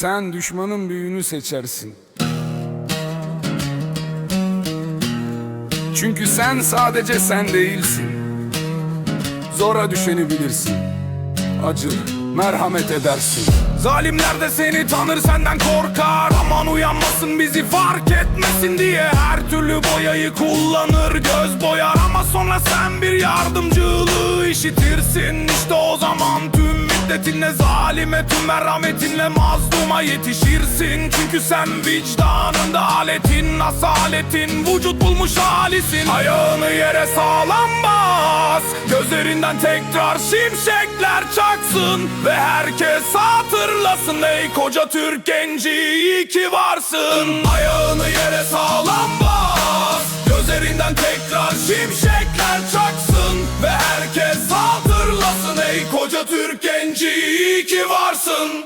sen düşmanın büyüğünü seçersin. Çünkü sen sadece sen değilsin. Zora düşeni bilirsin. Acır, merhamet edersin. Zalimler de seni tanır senden korkar. Aman uyanmasın bizi fark etmesin diye. Her türlü boyayı kullanır göz boyar. Ama sonra sen bir yardımcılığı işitirsin. İşte o zaman tüm müddetinle zalime Tüm merhametinle mazluma yetişirsin. Çünkü sen vicdanında aletin Asaletin vücut bulmuş halisin. Ayağını yere sağlam bas Gözlerinden tekrar şimşekler çaksın. Ve herkes hatırlasın Ey koca Türk genci iyi ki varsın. Ayağını yere sağlam bas Gözlerinden tekrar şimşekler Türk genci iyi ki varsın